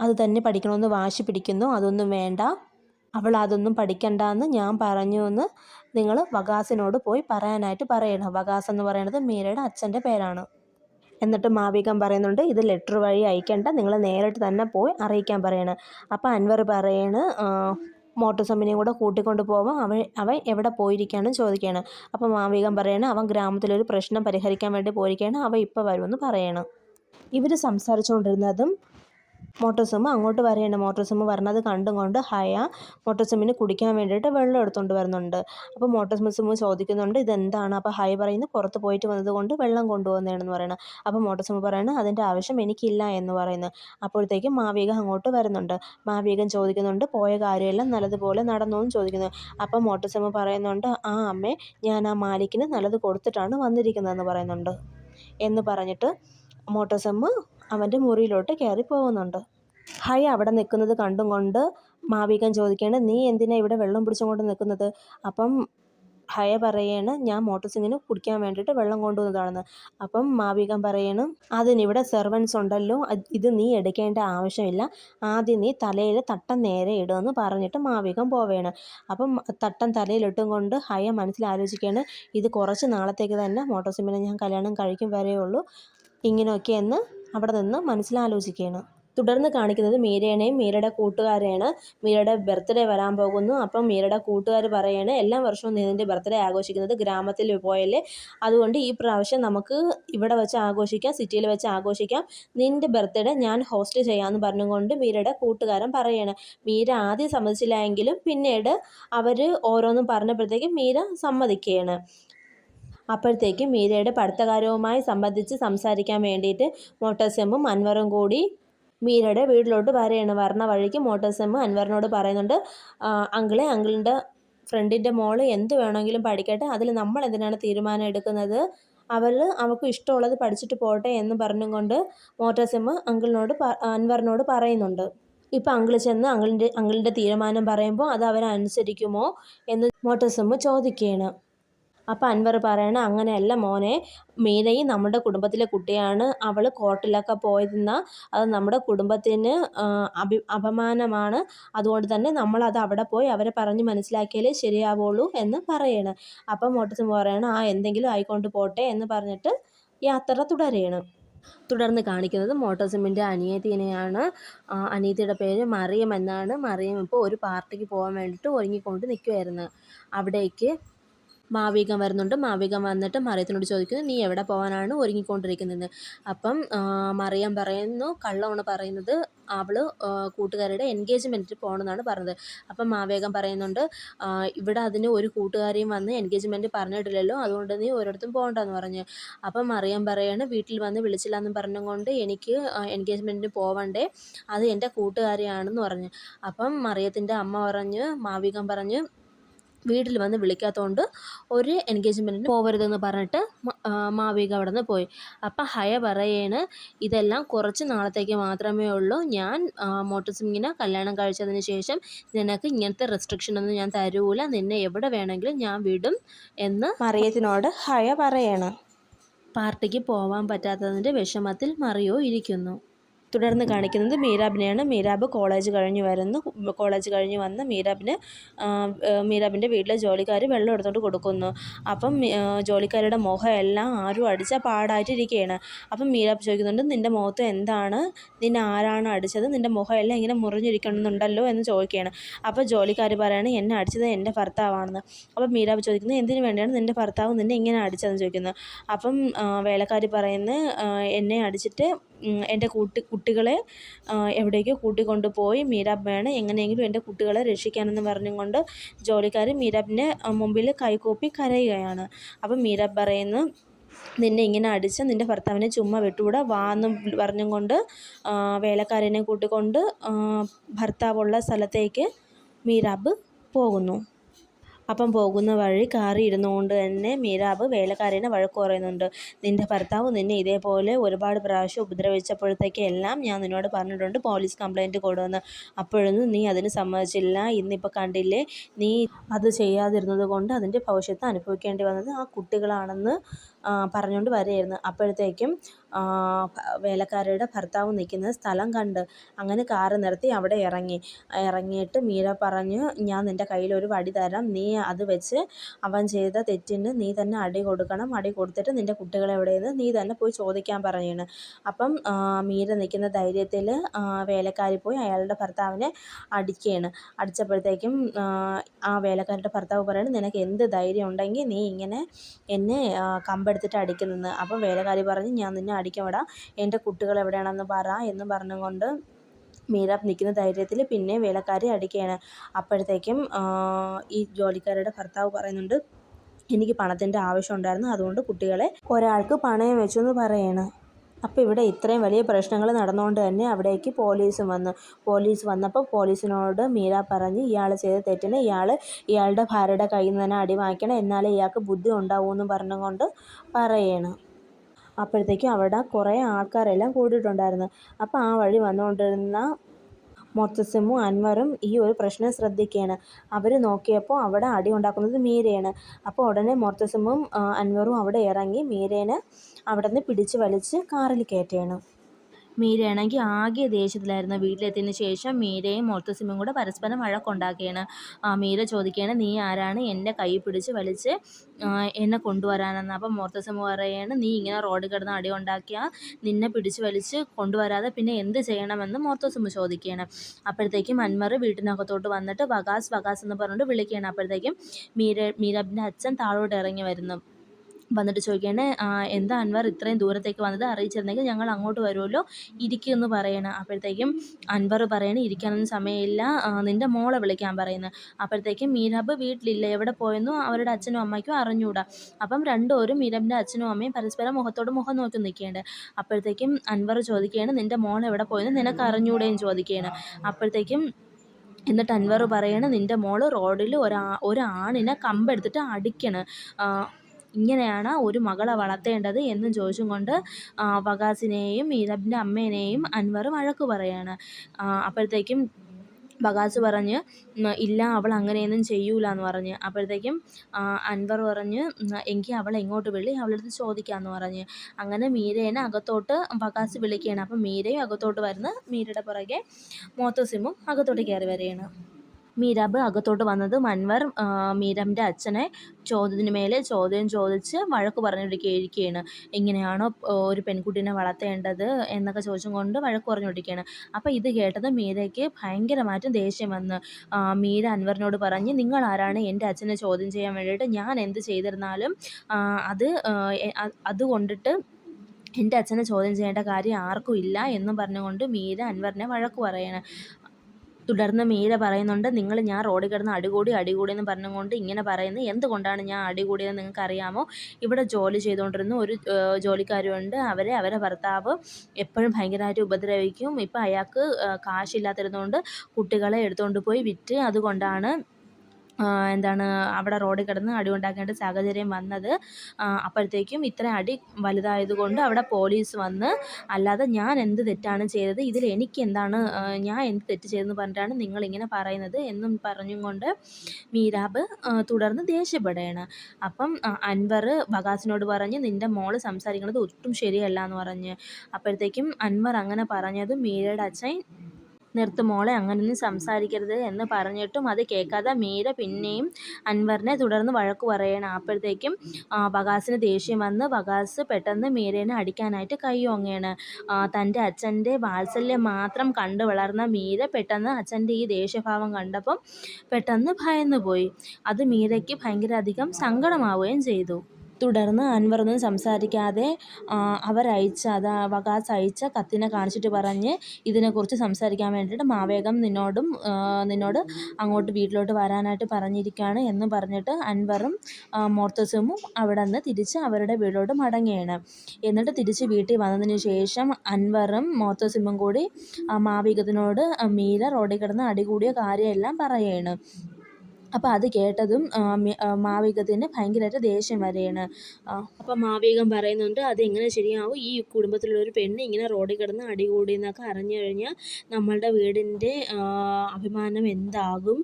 അത് തന്നെ പഠിക്കണമെന്ന് വാശി പിടിക്കുന്നു. അതൊന്നും വേണ്ട. അവൾ അതൊന്നും പഠിക്കണ്ട എന്ന് ഞാൻ പറഞ്ഞു എന്ന് നിങ്ങൾ വകാസിനോട് പോയി പറയാനായിട്ട് പറയണം. വകാസ് എന്ന് പറയുന്നത് മീരയുടെ അച്ഛന്റെ പേരാണ്. എന്നിട്ട് മാവികം പറയുന്നുണ്ട് ഇത് ലെറ്റർ വഴി അയക്കേണ്ട നിങ്ങൾ നേരിട്ട് തന്നെ പോയി അറിയിക്കാൻ പറയണം. അപ്പോൾ അൻവർ പറയണ് മോട്ടോസമ്മിനെയും കൂടെ കൂട്ടിക്കൊണ്ട് പോകാം അവൻ അവൻ എവിടെ പോയിരിക്കുകയാണ് ചോദിക്കുകയാണ്. അപ്പോൾ മാവികം പറയണം അവൻ ഗ്രാമത്തിലൊരു പ്രശ്നം പരിഹരിക്കാൻ വേണ്ടി പോയിരിക്കുകയാണ് അവൻ ഇപ്പോൾ വരുമെന്ന് പറയണം. ഇവർ സംസാരിച്ചുകൊണ്ടിരുന്നതും മോട്ടോസുമ്മ അങ്ങോട്ട് വരികയാണ് മോട്ടോസുമ്മ വരണത് കണ്ടും കൊണ്ട് ഹയ മോട്ടോസുമ്മിന് കുടിക്കാൻ വേണ്ടിയിട്ട് വെള്ളം എടുത്തുകൊണ്ട് വരുന്നുണ്ട്. അപ്പോൾ മോട്ടോസുമ്മ ചോദിക്കുന്നുണ്ട് ഇതെന്താണ്? അപ്പോൾ ഹയ പറയുന്നത് പുറത്ത് പോയിട്ട് വന്നതുകൊണ്ട് വെള്ളം കൊണ്ടുവന്നതാണെന്ന് പറയണം. അപ്പോൾ മോട്ടോസുമ്മ പറയുന്നത് അതിന്റെ ആവശ്യം എനിക്കില്ല എന്ന് പറയുന്നു. അപ്പോഴത്തേക്കും മാവീഗ അങ്ങോട്ട് വരുന്നുണ്ട്. മാവികൻ ചോദിക്കുന്നുണ്ട് പോയ കാര്യമെല്ലാം നല്ലതുപോലെ നടന്നു? എന്ന് ചോദിക്കുന്നു. അപ്പോൾ മോട്ടോസുമ്മ പറയുന്നുണ്ട് ആ അമ്മേ ഞാൻ ആ മാലിക്കിന് നല്ലത് കൊടുത്തിട്ടാണ് വന്നിരിക്കുന്നതെന്ന് പറയുന്നുണ്ട്. എന്ന് പറഞ്ഞിട്ട് മോട്ടോസമ്മ അവന്റെ മുറിയിലോട്ട് കയറി പോകുന്നുണ്ട്. ഹൈ അവിടെ നിൽക്കുന്നത് കണ്ടും കൊണ്ട് മാവികൻ ചോദിക്കുകയാണ് നീ എന്തിനാ ഇവിടെ വെള്ളം പിടിച്ചുകൊണ്ട് നിൽക്കുന്നത്? അപ്പം ഹയ പറയാണ് ഞാൻ മോട്ടോർ സിങ്ങിന് കുടിക്കാൻ വേണ്ടിയിട്ട് വെള്ളം കൊണ്ടുവന്നതാണെന്ന്. അപ്പം മാവികൻ പറയണം അതിനിവിടെ സെർവൻസ് ഉണ്ടല്ലോ ഇത് നീ എടുക്കേണ്ട ആവശ്യമില്ല. ആദ്യം നീ തലയിൽ തട്ടം നേരെ ഇടുമെന്ന് പറഞ്ഞിട്ട് മാവികൻ പോവേണ് അപ്പം തട്ടം തലയിലിട്ടും കൊണ്ട് ഹയ മനസ്സിൽ ആലോചിക്കുകയാണ് ഇത് കുറച്ച് നാളത്തേക്ക് തന്നെ മോട്ടോർ സിമ്മിനെ ഞാൻ കല്യാണം കഴിക്കും വരെയുള്ളൂ. ഇങ്ങനെയൊക്കെയെന്ന് അവിടെ നിന്ന് മനസ്സിലാലോചിക്കുകയാണ്. തുടർന്ന് കാണിക്കുന്നത് മീരേനെയും മീരയുടെ കൂട്ടുകാരെയാണ്. മീരയുടെ ബർത്ത്ഡേ വരാൻ പോകുന്നു. അപ്പം മീരയുടെ കൂട്ടുകാർ പറയാണ് എല്ലാ വർഷവും നീ നിന്റെ ബർത്ത്ഡേ ആഘോഷിക്കുന്നത് ഗ്രാമത്തിൽ പോയല്ലേ? അതുകൊണ്ട് ഈ പ്രാവശ്യം നമുക്ക് ഇവിടെ വെച്ച് ആഘോഷിക്കാം സിറ്റിയിൽ വെച്ച് ആഘോഷിക്കാം. നിന്റെ ബർത്ത്ഡേ ഞാൻ ഹോസ്റ്റ് ചെയ്യാമെന്ന് പറഞ്ഞുകൊണ്ട് മീരയുടെ കൂട്ടുകാരൻ പറയാണ്. മീര ആദ്യം സമ്മതിച്ചില്ല എങ്കിലും പിന്നീട് അവർ ഓരോന്നും പറഞ്ഞപ്പോഴത്തേക്കും മീര സമ്മതിക്കുകയാണ്. അപ്പോഴത്തേക്കും മീരയുടെ പഠിത്തകാര്യവുമായി സംബന്ധിച്ച് സംസാരിക്കാൻ വേണ്ടിയിട്ട് മോട്ടോസെമ്മും അൻവറും കൂടി മീരയുടെ വീട്ടിലോട്ട് വരികയാണ്. വരണ വഴിക്ക് മോട്ടോസെമ്മ് അൻവറിനോട് പറയുന്നുണ്ട് അങ്കിളെ അങ്കിളിന്റെ ഫ്രണ്ടിന്റെ മോൾ എന്ത് വേണമെങ്കിലും പഠിക്കട്ടെ. അതിൽ നമ്മൾ എന്തിനാണ് തീരുമാനം എടുക്കുന്നത്? അവർ അവൾക്ക് ഇഷ്ടമുള്ളത് പഠിച്ചിട്ട് പോട്ടെ എന്ന് പറഞ്ഞും കൊണ്ട് മോട്ടോസെമ്മ് അങ്കിളിനോട് അൻവറിനോട് പറയുന്നുണ്ട്. ഇപ്പം അങ്കിൾ ചെന്ന് അങ്കിളിന്റെ അങ്കിളിന്റെ തീരുമാനം പറയുമ്പോൾ അത് അവരനുസരിക്കുമോ എന്ന് മോട്ടോസെമ്മ് ചോദിക്കുകയാണ്. അപ്പോൾ അൻവർ പറയണ അങ്ങനെയല്ല മോനെ മീനയും നമ്മുടെ കുടുംബത്തിലെ കുട്ടിയാണ് അവൾ കോർട്ടിലൊക്കെ പോയിരുന്ന അത് നമ്മുടെ കുടുംബത്തിന് അഭി അപമാനമാണ്. അതുകൊണ്ട് തന്നെ നമ്മളത് അവിടെ പോയി അവരെ പറഞ്ഞ് മനസ്സിലാക്കിയാലേ ശരിയാവുള്ളൂ എന്ന് പറയണം. അപ്പം മോട്ടസം പറയണം ആ എന്തെങ്കിലും ആയിക്കൊണ്ട് പോട്ടെ എന്ന് പറഞ്ഞിട്ട് യാത്ര തുടരുകയാണ് തുടർന്ന് കാണിക്കുന്നത് മോട്ടോസിമിന്റെ അനിയത്തിനെയാണ്. അനിയത്തിയുടെ പേര് മറിയം എന്നാണ്. മറിയം ഇപ്പോൾ ഒരു പാർട്ടിക്ക് പോകാൻ വേണ്ടിയിട്ട് ഒരുങ്ങിക്കൊണ്ട് നിൽക്കുമായിരുന്നു അവിടേക്ക് മാവികം വരുന്നുണ്ട്. മാവികം വന്നിട്ട് മറിയത്തിനോട് ചോദിക്കുന്നു നീ എവിടെ പോകാനാണ് ഒരുങ്ങിക്കൊണ്ടിരിക്കുന്നത്? അപ്പം മറിയം പറയുന്നു കള്ളമാണ് പറയുന്നത്. അവൾ കൂട്ടുകാരുടെ എൻഗേജ്മെന്റിന് പോകണമെന്നാണ് പറഞ്ഞത്. അപ്പം മാവേഗം പറയുന്നുണ്ട് ഇവിടെ അതിന് ഒരു കൂട്ടുകാരിയും വന്ന് എൻഗേജ്മെന്റ് പറഞ്ഞിട്ടില്ലല്ലോ അതുകൊണ്ട് നീ ഓരോരുത്തും പോകണ്ടെന്ന് പറഞ്ഞ്. അപ്പം മറിയം പറയാണ് വീട്ടിൽ വന്ന് വിളിച്ചില്ല എന്ന് പറഞ്ഞുകൊണ്ട് എനിക്ക് എൻഗേജ്മെന്റിന് പോവണ്ടേ അത് എന്റെ കൂട്ടുകാരിയാണെന്ന് പറഞ്ഞു. അപ്പം മറിയത്തിന്റെ അമ്മ പറഞ്ഞ് മാവികം പറഞ്ഞ് വീട്ടിൽ വന്ന് വിളിക്കാത്തതുകൊണ്ട് ഒരു എൻഗേജ്മെന്റിന് പോകരുതെന്ന് പറഞ്ഞിട്ട് മാവിക അവിടെ നിന്ന് പോയി. അപ്പം ഹയ പറയാണ് ഇതെല്ലാം കുറച്ച് നാളത്തേക്ക് മാത്രമേ ഉള്ളൂ. ഞാൻ മോട്ടർ സിംഗിനെ കല്യാണം കഴിച്ചതിന് ശേഷം നിനക്ക് ഇങ്ങനത്തെ റെസ്ട്രിക്ഷൻ ഒന്നും ഞാൻ തരൂല. നിന്നെ എവിടെ വേണമെങ്കിലും ഞാൻ വിടും എന്ന് മറിയത്തിനോട് ഹയ പറയാണ്. പാർട്ടിക്ക് പോവാൻ പറ്റാത്തതിന്റെ വിഷമത്തിൽ മറിയോ ഇരിക്കുന്നു. തുടർന്ന് കാണിക്കുന്നത് മീരാബിനെയാണ്. മീരാബ് കോളേജ് കഴിഞ്ഞ് വരുന്നു. കോളേജ് കഴിഞ്ഞ് വന്ന് മീരാബിന് മീരാബിന്റെ വീട്ടിലെ ജോലിക്കാർ വെള്ളം എടുത്തുകൊണ്ട് കൊടുക്കുന്നു. അപ്പം ജോലിക്കാരുടെ മുഖം എല്ലാം ആരും അടിച്ച പാടായിട്ടിരിക്കുകയാണ് അപ്പം മീരാബ് ചോദിക്കുന്നുണ്ട് നിന്റെ മുഖത്ത് എന്താണ്? നിന്നെ ആരാണ് അടിച്ചത്? നിന്റെ മുഖം എല്ലാം ഇങ്ങനെ മുറിഞ്ഞിരിക്കണമെന്നുണ്ടല്ലോ? എന്ന് ചോദിക്കുകയാണ്. അപ്പോൾ ജോലിക്കാർ പറയാണ് എന്നെ അടിച്ചത് എന്റെ ഭർത്താവാണെന്ന്. അപ്പം മീരാബ് ചോദിക്കുന്നത് എന്തിനു വേണ്ടിയാണ് നിന്റെ ഭർത്താവ് നിന്നെ ഇങ്ങനെ അടിച്ചതെന്ന്? ചോദിക്കുന്നത് അപ്പം വേലക്കാരി പറയുന്നത് എന്നെ അടിച്ചിട്ട് എന്റെ കൂട്ടി കുട്ടികളെ എവിടേക്കോ കൂട്ടിക്കൊണ്ട് പോയി എങ്ങനെയെങ്കിലും എന്റെ കുട്ടികളെ രക്ഷിക്കാനെന്ന് പറഞ്ഞുകൊണ്ട് ജോലിക്കാർ മീരാബിന്റെ മുമ്പിൽ കൈകൂപ്പി കരയുകയാണ്. അപ്പം മീരാബ് പറയുന്നു നിന്നെ ഇങ്ങനെ അടിച്ച് നിന്റെ ഭർത്താവിനെ ചുമ്മാ വിട്ടുകൂടാ വാ എന്ന് പറഞ്ഞും കൊണ്ട് വേലക്കാരനെ കൂട്ടിക്കൊണ്ട് ഭർത്താവുള്ള സ്ഥലത്തേക്ക് മീരാബ് പോകുന്നു. അപ്പം പോകുന്ന വഴി കാറി ഇരുന്നുകൊണ്ട് തന്നെ മീരാബ് വേലക്കാരനെ വഴക്ക് പറയുന്നുണ്ട്. നിന്റെ ഭർത്താവ് നിന്നെ ഇതേപോലെ ഒരുപാട് പ്രാവശ്യം ഉപദ്രവിച്ചപ്പോഴത്തേക്ക് എല്ലാം ഞാൻ നിന്നോട് പറഞ്ഞിട്ടുണ്ട്. പോലീസ് കംപ്ലയിന്റ് കൊടുവെന്ന് അപ്പോഴൊന്നും നീ അതിന് സമ്മതിച്ചില്ല. ഇന്നിപ്പോൾ കണ്ടില്ലേ? നീ അത് ചെയ്യാതിരുന്നത് കൊണ്ട് അതിന്റെ ഭവിഷ്യത്ത് അനുഭവിക്കേണ്ടി വന്നത് ആ കുട്ടികളാണെന്ന് പറഞ്ഞുകൊണ്ട് വരികയായിരുന്നു അപ്പോഴത്തേക്കും വേലക്കാരിയുടെ ഭർത്താവ് നിൽക്കുന്ന സ്ഥലം കണ്ട് അങ്ങനെ കാറ് നിർത്തി അവിടെ ഇറങ്ങി. ഇറങ്ങിയിട്ട് മീര പറഞ്ഞു ഞാൻ നിന്റെ കയ്യിൽ ഒരു വടി തരാം. നീ അത് വെച്ച് അവൻ ചെയ്ത തെറ്റിന് നീ തന്നെ അടി കൊടുക്കണം. അടി കൊടുത്തിട്ട് നിന്റെ കുട്ടികൾ എവിടെയെന്ന് നീ തന്നെ പോയി ചോദിക്കാൻ പറയുകയാണ് അപ്പം മീര നിൽക്കുന്ന ധൈര്യത്തിൽ വേലക്കാരി പോയി അയാളുടെ ഭർത്താവിനെ അടിക്കുകയാണ് അടിച്ചപ്പോഴത്തേക്കും ആ വേലക്കാരുടെ ഭർത്താവ് പറയുന്നത് നിനക്ക് എന്ത് ധൈര്യം ഉണ്ടെങ്കിൽ നീ ഇങ്ങനെ എന്നെ കമ്പെടുത്തിട്ട് അടിക്കുന്നത്. അപ്പം വേലക്കാരി പറഞ്ഞ് ഞാൻ നിന്നെ അടിക്കമെടാ എന്റെ കുട്ടികൾ എവിടെയാണെന്ന് പറ എന്ന് പറഞ്ഞുകൊണ്ട് മീര നിൽക്കുന്ന ധൈര്യത്തിൽ പിന്നെ വേലക്കാരി അടിക്കുകയാണ്. അപ്പോഴത്തേക്കും ഈ ജോലിക്കാരുടെ ഭർത്താവ് പറയുന്നുണ്ട് എനിക്ക് പണത്തിന്റെ ആവശ്യം ഉണ്ടായിരുന്നു. അതുകൊണ്ട് കുട്ടികളെ ഒരാൾക്ക് പണയം വെച്ചു എന്ന് പറയാണ്. അപ്പോൾ ഇവിടെ ഇത്രയും വലിയ പ്രശ്നങ്ങൾ നടന്നുകൊണ്ട് തന്നെ അവിടേക്ക് പോലീസും വന്നു പോലീസ് വന്നപ്പോൾ പോലീസിനോട് മീര പറഞ്ഞ് ഇയാൾ ചെയ്ത തെറ്റിന് ഇയാൾ ഇയാളുടെ ഭാര്യയുടെ കയ്യിൽ നിന്ന് തന്നെ അടി വാങ്ങിക്കണം എന്നാലേ ഇയാൾക്ക് ബുദ്ധി ഉണ്ടാവുമെന്ന് പറഞ്ഞുകൊണ്ട് പറയണം. അപ്പോഴത്തേക്കും അവിടെ കുറേ ആൾക്കാരെല്ലാം കൂടിയിട്ടുണ്ടായിരുന്നു. അപ്പോൾ ആ വഴി വന്നുകൊണ്ടിരുന്ന മൊത്തസിമും അൻവറും ഈ ഒരു പ്രശ്നം ശ്രദ്ധിക്കുകയാണ്. അവർ നോക്കിയപ്പോൾ അവിടെ അടി ഉണ്ടാക്കുന്നത് മീരയാണ്. അപ്പോൾ ഉടനെ മൊത്തസിമും അൻവറും അവിടെ ഇറങ്ങി മീരേനെ അവിടെ നിന്ന് പിടിച്ച് വലിച്ച് കാറിൽ കയറ്റുകയാണ്. മീരയാണെങ്കിൽ ആകെ ദേഷ്യത്തിലായിരുന്നു. വീട്ടിലെത്തിയതിന് ശേഷം മീരയും മുർത്തസിമും കൂടെ പരസ്പരം വഴക്കുണ്ടാക്കുകയാണ്. മീര ചോദിക്കുകയാണ് നീ ആരാണ്? എന്റെ കൈ പിടിച്ച് വലിച്ച് എന്നെ കൊണ്ടുവരാനെന്ന്. അപ്പം മുർത്തസിമ് പറയുകയാണ് നീ ഇങ്ങനെ റോഡ് കിടന്ന് അടി ഉണ്ടാക്കിയാൽ നിന്നെ പിടിച്ച് വലിച്ച് കൊണ്ടുവരാതെ പിന്നെ എന്ത് ചെയ്യണമെന്ന് മുർത്തസിമ് ചോദിക്കുകയാണ്. അപ്പോഴത്തേക്കും അന്മറ് വീട്ടിനകത്തോട്ട് വന്നിട്ട് വകാസ് വകാസ് എന്ന് പറഞ്ഞിട്ട് വിളിക്കുകയാണ്. അപ്പോഴത്തേക്കും മീര മീരബിന്റെ അച്ഛൻ താഴോട്ട് ഇറങ്ങി വരുന്നു. വന്നിട്ട് ചോദിക്കുകയാണ് എന്താ അൻവർ ഇത്രയും ദൂരത്തേക്ക് വന്നത്? അറിയിച്ചിരുന്നെങ്കിൽ ഞങ്ങൾ അങ്ങോട്ട് വരുമല്ലോ. ഇരിക്കുമെന്ന് പറയണം. അപ്പോഴത്തേക്കും അൻവർ പറയണ ഇരിക്കാനൊന്നും സമയമില്ല. നിന്റെ മോളെ വിളിക്കാൻ പറയുന്നത് അപ്പോഴത്തേക്കും മീരാബ് വീട്ടിലില്ല. എവിടെ പോയെന്നും അവരുടെ അച്ഛനും അമ്മയ്ക്കും അറിഞ്ഞൂടാ അപ്പം രണ്ടുപേരും മീരാബിന്റെ അച്ഛനും അമ്മയും പരസ്പരം മുഖത്തോട് മുഖം നോക്കി നിൽക്കേണ്ടത് അപ്പോഴത്തേക്കും അൻവർ ചോദിക്കുകയാണ് നിന്റെ മോൾ എവിടെ പോയെന്ന് നിനക്ക് അറിഞ്ഞൂടേയും ചോദിക്കുകയാണ്. അപ്പോഴത്തേക്കും എന്നിട്ട് അൻവർ പറയണേ നിന്റെ മോൾ റോഡിൽ ഒരാ ഒരാണിനെ കമ്പെടുത്തിട്ട് അടിക്കണ്. ഇങ്ങനെയാണ് ഒരു മകളെ വളർത്തേണ്ടത് എന്ന് ചോദിച്ചും കൊണ്ട് വകാസിനെയും മീരബിന്റെ അമ്മേനെയും അൻവർ വഴക്ക് പറയാണ്. അപ്പോഴത്തേക്കും ബഗാസ് പറഞ്ഞ് ഇല്ല അവൾ അങ്ങനെയൊന്നും ചെയ്യൂല എന്ന് പറഞ്ഞ്. അപ്പോഴത്തേക്കും അൻവർ പറഞ്ഞ് എങ്കിൽ അവളെ ഇങ്ങോട്ട് വിളി അവളടുത്ത് ചോദിക്കാമെന്ന് പറഞ്ഞ്. അങ്ങനെ മീരേനെ അകത്തോട്ട് ബഗാസ് വിളിക്കുകയാണ്. അപ്പം മീരയും അകത്തോട്ട് വരുന്ന മീരയുടെ പുറകെ മോത്തസിമും അകത്തോട്ട് കയറി വരികയാണ്. മീരാബ് അകത്തോട്ട് വന്നത്. മൻവർ മീരാബിന്റെ അച്ഛനെ ചോദ്യത്തിന് മേലെ ചോദ്യം ചോദിച്ച് വഴക്ക് പറഞ്ഞുകൊണ്ടിരിക്കുകയാണ്. എങ്ങനെയാണോ ഒരു പെൺകുട്ടീനെ വളർത്തേണ്ടത്? എന്നൊക്കെ ചോദിച്ചും കൊണ്ട് വഴക്ക് പറഞ്ഞുകൊണ്ടിരിക്കുകയാണ്. അപ്പോൾ ഇത് കേട്ടത് മീരയ്ക്ക് ഭയങ്കരമായിട്ടും ദേഷ്യം വന്ന്. മീര അൻവറിനോട് പറഞ്ഞ് നിങ്ങൾ ആരാണ് എന്റെ അച്ഛനെ ചോദ്യം ചെയ്യാൻ വേണ്ടിയിട്ട്? ഞാൻ എന്ത് ചെയ്തിരുന്നാലും അത് അതുകൊണ്ടിട്ട് എന്റെ അച്ഛനെ ചോദ്യം ചെയ്യേണ്ട കാര്യം ആർക്കും ഇല്ല എന്നും പറഞ്ഞുകൊണ്ട് മീര അൻവറിനെ വഴക്ക് പറയാണ്. തുടർന്ന് മീര പറയുന്നുണ്ട് നിങ്ങൾ ഞാൻ റോഡിൽ കിടന്ന് അടികൂടി അടികൂടി എന്ന് പറഞ്ഞുകൊണ്ട് ഇങ്ങനെ പറയുന്നത്. എന്തുകൊണ്ടാണ് ഞാൻ അടികൂടിയെന്ന് നിങ്ങൾക്ക് അറിയാമോ? ഇവിടെ ജോലി ചെയ്തുകൊണ്ടിരുന്ന ഒരു ജോലിക്കാരുണ്ട് അവരെ അവരെ ഭർത്താവ് എപ്പോഴും ഭയങ്കരമായിട്ട് ഉപദ്രവിക്കും. ഇപ്പം അയാൾക്ക് കാശില്ലാത്തിരുന്നുകൊണ്ട് കുട്ടികളെ എടുത്തുകൊണ്ട് പോയി വിറ്റ്. അതുകൊണ്ടാണ് എന്താണ് അവിടെ റോഡിൽ കിടന്ന് അടി ഉണ്ടാക്കേണ്ട സാഹചര്യം വന്നത്. അപ്പോഴത്തേക്കും ഇത്ര അടി വലുതായതുകൊണ്ട് അവിടെ പോലീസ് വന്ന് അല്ലാതെ ഞാൻ എന്ത് തെറ്റാണ് ചെയ്തത്? ഇതിൽ എനിക്ക് എന്താണ് ഞാൻ എന്ത് തെറ്റ് ചെയ്തെന്ന് പറഞ്ഞിട്ടാണ് നിങ്ങളിങ്ങനെ പറയുന്നത്? എന്നും പറഞ്ഞും കൊണ്ട് മീരാബ് തുടർന്ന് ദേഷ്യപ്പെടുകയാണ്. അപ്പം അൻവർ ബഗാസിനോട് പറഞ്ഞ് നിന്റെ മോൾ സംസാരിക്കുന്നത് ഒട്ടും ശരിയല്ല എന്ന് പറഞ്ഞ്. അപ്പോഴത്തേക്കും അൻവർ അങ്ങനെ പറഞ്ഞത് മീരയുടെ അച്ഛൻ നിർത്ത് മോളെ അങ്ങനെയൊന്നും സംസാരിക്കരുത് എന്ന് പറഞ്ഞിട്ടും അത് കേൾക്കാതെ മീര പിന്നെയും അൻവറിനെ തുടർന്ന് വഴക്ക് പറയണം. അപ്പോഴത്തേക്കും ബഗാസിന് ദേഷ്യം വന്ന് ബഗാസ് പെട്ടെന്ന് മീരേനെ അടിക്കാനായിട്ട് കൈ ഓങ്ങുകയാണ് തന്റെ അച്ഛന്റെ വാത്സല്യം മാത്രം കണ്ടു വളർന്ന മീര പെട്ടെന്ന് അച്ഛന്റെ ഈ ദേഷ്യഭാവം കണ്ടപ്പം പെട്ടെന്ന് ഭയന്നുപോയി. അത് മീരയ്ക്ക് ഭയങ്കര അധികം സങ്കടമാവുകയും ചെയ്തു. തുടർന്ന് അൻവറൊന്നും സംസാരിക്കാതെ അവരയച്ച അത് വകാസ് അയച്ച കത്തിനെ കാണിച്ചിട്ട് പറഞ്ഞ് ഇതിനെക്കുറിച്ച് സംസാരിക്കാൻ വേണ്ടിയിട്ട് മാവേഗം നിന്നോടും നിന്നോട് അങ്ങോട്ട് വീട്ടിലോട്ട് വരാനായിട്ട് പറഞ്ഞിരിക്കുകയാണ് എന്ന് പറഞ്ഞിട്ട് അൻവറും മോർത്തസുമും അവിടെ നിന്ന് തിരിച്ച് അവരുടെ വീട്ടിലോട്ട് മടങ്ങുകയാണ്. എന്നിട്ട് തിരിച്ച് വീട്ടിൽ വന്നതിന് ശേഷം അൻവറും മോർത്തസിമും കൂടി മാവേഗത്തിനോട് മീര റോഡിൽ കിടന്ന് അടികൂടിയ കാര്യമെല്ലാം പറയുകയാണ്. അപ്പോൾ അത് കേട്ടതും മാവികത്തിന് ഭയങ്കരമായിട്ട് ദേഷ്യം വരികയാണ് അപ്പം മാവികം പറയുന്നുണ്ട് അതെങ്ങനെ ശരിയാവും? ഈ കുടുംബത്തിലുള്ളൊരു പെണ്ണ് ഇങ്ങനെ റോഡിൽ കിടന്ന് അടികൂടി എന്നൊക്കെ അറിഞ്ഞു കഴിഞ്ഞാൽ നമ്മളുടെ വീടിന്റെ അഭിമാനം എന്താകും?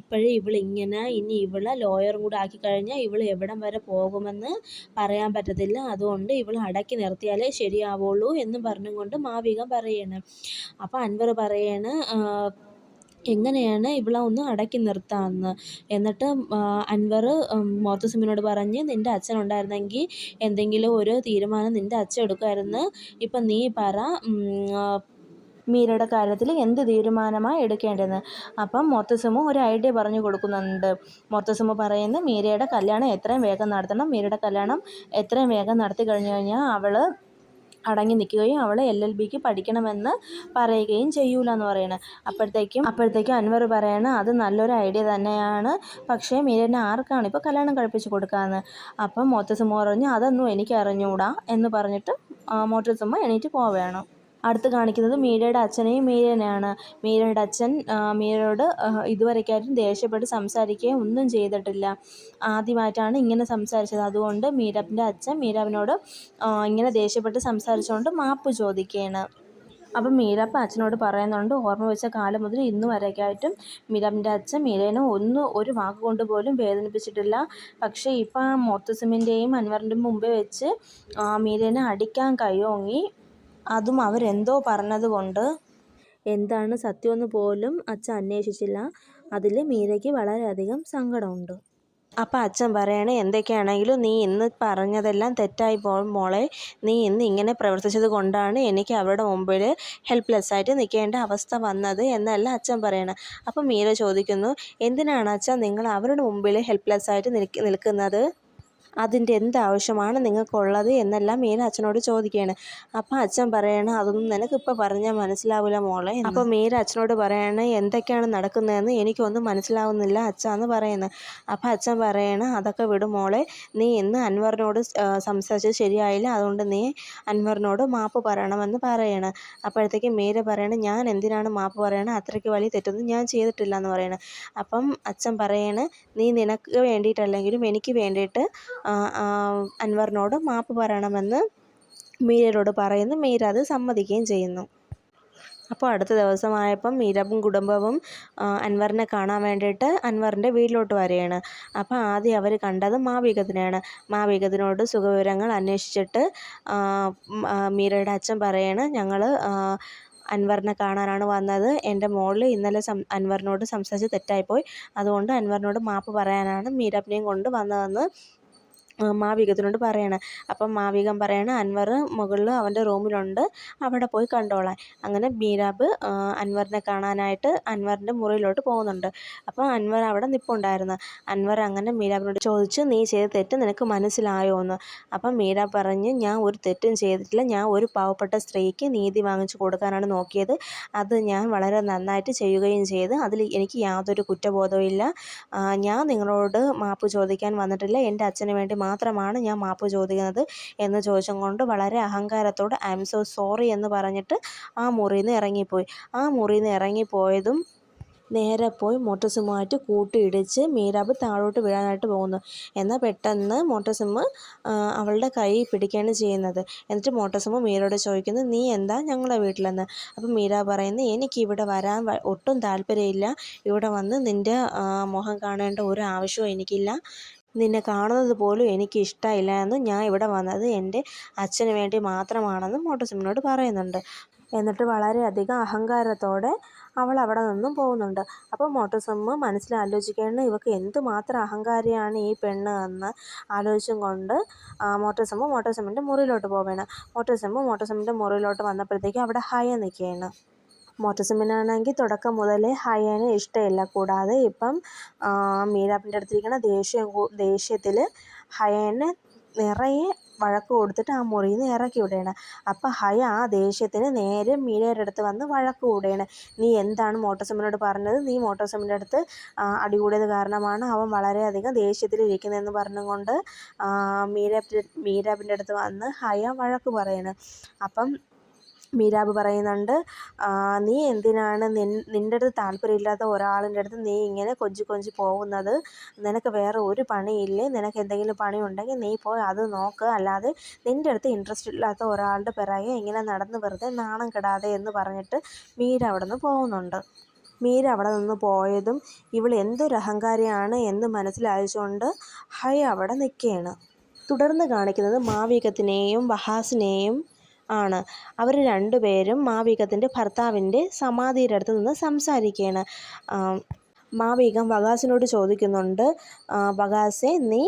ഇപ്പോഴേ ഇവളിങ്ങനെ ഇനി ഇവളെ ലോയറും കൂടെ ആക്കി കഴിഞ്ഞാൽ ഇവൾ എവിടം വരെ പോകുമെന്ന് പറയാൻ പറ്റത്തില്ല. അതുകൊണ്ട് ഇവൾ അടക്കി നിർത്തിയാലേ ശരിയാവുള്ളൂ എന്നും പറഞ്ഞും കൊണ്ട് മാവികം പറയാണ്. അപ്പോൾ അൻവർ പറയാണ് എങ്ങനെയാണ് ഇവളെ ഒന്ന് അടക്കി നിർത്താമെന്ന് എന്നിട്ട് അൻവർ മുഅത്തസിമിനോട് പറഞ്ഞ് നിന്റെ അച്ഛൻ ഉണ്ടായിരുന്നെങ്കിൽ എന്തെങ്കിലും ഒരു തീരുമാനം നിന്റെ അച്ഛൻ എടുക്കുമായിരുന്നു. ഇപ്പം നീ പറ മീരയുടെ കാര്യത്തിൽ എന്ത് തീരുമാനമാണ് എടുക്കേണ്ടതെന്ന് അപ്പം മൊത്തസുമു ഒരു ഐഡിയ പറഞ്ഞു കൊടുക്കുന്നുണ്ട്. മൊത്തസുമു പറയുന്നത് മീരയുടെ കല്യാണം എത്രയും വേഗം നടത്തണം. മീരയുടെ കല്യാണം എത്രയും വേഗം നടത്തി കഴിഞ്ഞു കഴിഞ്ഞാൽ അവൾ അടങ്ങി നിൽക്കുകയും അവൾ എൽ എൽ ബിക്ക് പഠിക്കണമെന്ന് പറയുകയും ചെയ്യൂല എന്ന് പറയണ. അപ്പോഴത്തേക്കും അപ്പോഴത്തേക്കും അൻവർ പറയണ അത് നല്ലൊരു ഐഡിയ തന്നെയാണ്. പക്ഷേ മീരനെ ആർക്കാണ് ഇപ്പോൾ കല്യാണം കഴിപ്പിച്ച് കൊടുക്കാമെന്ന് അപ്പം മോത്തസുമ്മ പറഞ്ഞു അതൊന്നും എനിക്ക് അറിഞ്ഞുകൂടാ എന്ന് പറഞ്ഞിട്ട് മോട്ടസുമ്മ എണീറ്റ് പോവുകയാണ്. അടുത്ത് കാണിക്കുന്നത് മീരയുടെ അച്ഛനെയും മീരനെയാണ്. മീരയുടെ അച്ഛൻ മീരയോട് ഇതുവരെക്കായിട്ടും ദേഷ്യപ്പെട്ട് സംസാരിക്കുകയും ഒന്നും ചെയ്തിട്ടില്ല. ആദ്യമായിട്ടാണ് ഇങ്ങനെ സംസാരിച്ചത്. അതുകൊണ്ട് മീരാവിന്റെ അച്ഛൻ മീരാവിനോട് ഇങ്ങനെ ദേഷ്യപ്പെട്ട് സംസാരിച്ചുകൊണ്ട് മാപ്പ് ചോദിക്കുകയാണ് അപ്പം മീരപ്പ അച്ഛനോട് പറയുന്നുണ്ട് ഓർമ്മ വെച്ച കാലം മുതൽ ഇന്ന് വരെയൊക്കെയായിട്ടും മീരാപ്പിന്റെ അച്ഛൻ മീരേനെ ഒന്ന് ഒരു വാക്ക് കൊണ്ട് പോലും വേദനിപ്പിച്ചിട്ടില്ല. പക്ഷേ ഇപ്പം മൊത്തസിമിന്റെയും അൻവറിന്റെയും മുമ്പേ വെച്ച് മീരേനെ അടിക്കാൻ കയ്യോങ്ങി അതും അവരെന്തോ പറഞ്ഞത് കൊണ്ട് എന്താണ് സത്യമെന്ന് പോലും അച്ഛൻ അന്വേഷിച്ചില്ല. അതിൽ മീരയ്ക്ക് വളരെയധികം സങ്കടമുണ്ട്. അപ്പം അച്ഛൻ പറയണേ എന്തൊക്കെയാണെങ്കിലും നീ ഇന്ന് പറഞ്ഞതെല്ലാം തെറ്റായി പോകും മോളെ. നീ ഇന്ന് ഇങ്ങനെ പ്രവർത്തിച്ചത് കൊണ്ടാണ് എനിക്ക് അവരുടെ മുമ്പിൽ ഹെൽപ്ലെസ് ആയിട്ട് നിൽക്കേണ്ട അവസ്ഥ വന്നത് എന്നല്ല അച്ഛൻ പറയണേ. അപ്പം മീര ചോദിക്കുന്നു എന്തിനാണ് അച്ഛൻ നിങ്ങൾ അവരുടെ മുമ്പിൽ ഹെൽപ്ലെസ് ആയിട്ട് നിൽക്കുന്നത്? അതിന്റെ എന്താവശ്യമാണ് നിങ്ങൾക്കുള്ളത് എന്നെല്ലാം മീന അച്ഛനോട് ചോദിക്കുകയാണ്. അപ്പം അച്ഛൻ പറയണ അതൊന്നും നിനക്കിപ്പോൾ പറഞ്ഞാൽ മനസ്സിലാവില്ല മോളെ. അപ്പോൾ മീര അച്ഛനോട് പറയണ എന്തൊക്കെയാണ് നടക്കുന്നതെന്ന് എനിക്കൊന്നും മനസ്സിലാവുന്നില്ല അച്ഛ എന്ന് പറയുന്നത് അപ്പം അച്ഛൻ പറയണ അതൊക്കെ വിടും മോളെ നീ ഇന്ന് അൻവറിനോട് സംസാരിച്ചത് ശരിയായില്ല അതുകൊണ്ട് നീ അൻവറിനോട് മാപ്പ് പറയണമെന്ന് പറയണം. അപ്പോഴത്തേക്ക് മീര പറയണ ഞാൻ എന്തിനാണ് മാപ്പ് പറയണത് അത്രയ്ക്ക് വലിയ തെറ്റൊന്നും ഞാൻ ചെയ്തിട്ടില്ല എന്ന് പറയണം. അപ്പം അച്ഛൻ പറയണ നീ നിനക്ക് വേണ്ടിയിട്ടല്ലെങ്കിലും എനിക്ക് വേണ്ടിയിട്ട് അൻവറിനോട് മാപ്പ് പറയണമെന്ന് മീരയോട് പറയുന്നു. മീര അത് സമ്മതിക്കുകയും ചെയ്യുന്നു. അപ്പോൾ അടുത്ത ദിവസമായപ്പം മീരവും കുടുംബവും അൻവറിനെ കാണാൻ വേണ്ടിയിട്ട് അൻവറിന്റെ വീട്ടിലോട്ട് വരികയാണ്. അപ്പോൾ ആദ്യം അവർ കണ്ടത് മാവികത്തിനെയാണ്. മാവികത്തിനോട് സുഖവിവരങ്ങൾ അന്വേഷിച്ചിട്ട് മീരയുടെ അച്ഛൻ പറയാണ് ഞങ്ങൾ അൻവറിനെ കാണാനാണ് വന്നത്. എന്റെ മോൾ ഇന്നലെ സം അൻവറിനോട് സംസാരിച്ച് തെറ്റായിപ്പോയി. അതുകൊണ്ട് അൻവറിനോട് മാപ്പ് പറയാനാണ് മീരപ്പിനെയും കൊണ്ട് വന്നതെന്ന് മാവികത്തിനോട് പറയണം. അപ്പം മാവികം പറയണം അൻവർ മുകളിൽ അവന്റെ റൂമിലുണ്ട് അവിടെ പോയി കണ്ടോളാൻ. അങ്ങനെ മീരാബ് അൻവറിനെ കാണാനായിട്ട് അൻവറിന്റെ മുറിയിലോട്ട് പോകുന്നുണ്ട്. അപ്പോൾ അൻവർ അവിടെ നിൽപ്പുണ്ടായിരുന്നു അൻവർ അങ്ങനെ മീരാബിനോട് ചോദിച്ചു നീ ചെയ്ത തെറ്റ് നിനക്ക് മനസ്സിലായോ എന്ന്? അപ്പം മീരാബ് പറഞ്ഞ് ഞാൻ ഒരു തെറ്റും ചെയ്തിട്ടില്ല. ഞാൻ ഒരു പാവപ്പെട്ട സ്ത്രീക്ക് നീതി വാങ്ങിച്ചു കൊടുക്കാനാണ് നോക്കിയത്. അത് ഞാൻ വളരെ നന്നായിട്ട് ചെയ്യുകയും ചെയ്ത്. അതിൽ എനിക്ക് യാതൊരു കുറ്റബോധവും ഇല്ല. ഞാൻ നിങ്ങളോട് മാപ്പ് ചോദിക്കാൻ വന്നിട്ടില്ല. എന്റെ അച്ഛന് വേണ്ടി മാത്രമാണ് ഞാൻ മാപ്പ് ചോദിക്കുന്നത് എന്ന് ചോദിച്ചും കൊണ്ട് വളരെ അഹങ്കാരത്തോടെ ഐ എം സോ സോറി എന്ന് പറഞ്ഞിട്ട് ആ മുറിയിൽ നിന്ന് ഇറങ്ങിപ്പോയി. ആ മുറിയിൽ നിന്ന് ഇറങ്ങിപ്പോയതും നേരെ പോയി മോട്ടോസിമ്മുമായിട്ട് കൂട്ടിയിടിച്ച് മീരാബ് താഴോട്ട് വീഴാനായിട്ട് പോകുന്നു. എന്നാൽ പെട്ടെന്ന് മോട്ടോസിമ്മ് അവളുടെ കൈ പിടിക്കുകയാണ് ചെയ്യുന്നത്. എന്നിട്ട് മോട്ടോസിമ്മ് മീരയോട് ചോദിക്കുന്നു നീ എന്താ ഞങ്ങളെ വീട്ടിലെന്ന്? അപ്പം മീര പറയുന്നു എനിക്ക് ഇവിടെ വരാൻ ഒട്ടും താല്പര്യമില്ല. ഇവിടെ വന്ന് നിന്റെ മുഖം കാണേണ്ട ഒരു ആവശ്യവും എനിക്കില്ല. നിന്നെ കാണുന്നത് പോലും എനിക്ക് ഇഷ്ടമില്ല എന്നും ഞാൻ ഇവിടെ വന്നത് എന്റെ അച്ഛന് വേണ്ടി മാത്രമാണെന്നും മോട്ടോസിമിനോട് പറയുന്നുണ്ട്. എന്നിട്ട് വളരെയധികം അഹങ്കാരത്തോടെ അവൾ അവിടെ നിന്നും പോകുന്നുണ്ട്. അപ്പോൾ മോട്ടോസിമ്മ് മനസ്സിൽ ആലോചിക്കേണ്ട ഇവക്ക് എന്തുമാത്രം അഹങ്കാരിയാണ് ഈ പെണ്ണ് എന്ന് ആലോചിച്ചും കൊണ്ട് മോട്ടോസിമ്മ് മോട്ടോസിമിന്റെ മുറിയിലോട്ട് പോവേണം. മോട്ടോസിമ്മ് മോട്ടോസിമിന്റെ മുറിയിലോട്ട് വന്നപ്പോഴത്തേക്കും അവിടെ ഹയ നിൽക്കുകയാണ്. മോട്ടസിമിനാണെങ്കിൽ തുടക്കം മുതലേ ഹയേനെ ഇഷ്ടമില്ല. കൂടാതെ ഇപ്പം മീരാപ്പിന്റെ അടുത്തിരിക്കുന്ന ദേഷ്യം ദേഷ്യത്തിൽ ഹയേനെ നിറയെ വഴക്ക് കൊടുത്തിട്ട് ആ മുറിയിൽ നിന്ന് ഇറക്കി വിടുകയാണ് അപ്പം ഹയ ആ ദേഷ്യത്തിന് നേരെ മീരയുടെ അടുത്ത് വന്ന് വഴക്ക് കൂടുകയാണ് നീ എന്താണ് മോട്ടോസമ്മിനോട് പറഞ്ഞത്? നീ മോട്ടോസമ്മിന്റെ അടുത്ത് അടികൂടിയത് അടി കൂടിയത് കാരണമാണ് അവൻ വളരെയധികം ദേഷ്യത്തിലിരിക്കുന്നതെന്ന് പറഞ്ഞുകൊണ്ട് മീര മീരാബിന്റെ അടുത്ത് വന്ന് ഹയ വഴക്ക് പറയാണ്. അപ്പം മീരാബ് പറയുന്നുണ്ട് നീ എന്തിനാണ് നിൻ നിന്റെ അടുത്ത് താല്പര്യമില്ലാത്ത ഒരാളിന്റെ അടുത്ത് നീ ഇങ്ങനെ കൊഞ്ചി കൊഞ്ചി പോകുന്നത്? നിനക്ക് വേറെ ഒരു പണിയില്ലേ? നിനക്ക് എന്തെങ്കിലും പണി ഉണ്ടെങ്കിൽ നീ പോയി അത് നോക്ക്. അല്ലാതെ നിന്റെ അടുത്ത് ഇൻട്രസ്റ്റ് ഇല്ലാത്ത ഒരാളുടെ പിറകെ ഇങ്ങനെ നടന്ന് വെറുതെ നാണം കെടാതെ എന്ന് പറഞ്ഞിട്ട് മീര അവിടെ നിന്ന് പോകുന്നുണ്ട്. മീര അവിടെ നിന്ന് പോയതും ഇവൾ എന്തൊരു അഹങ്കാരിയാണ് എന്ന് മനസ്സിലായതുകൊണ്ട് ഹൈ അവിടെ നിൽക്കുകയാണ്. തുടർന്ന് കാണിക്കുന്നത് മാവികത്തിനെയും വഹാസിനെയും ആണ്. അവർ രണ്ടുപേരും മാവികത്തിന്റെ ഭർത്താവിന്റെ സമാധിയുടെ അടുത്ത് നിന്ന് സംസാരിക്കുകയാണ്. മാവീകം വകാസിനോട് ചോദിക്കുന്നുണ്ട് "ആ, വകാസെ നീ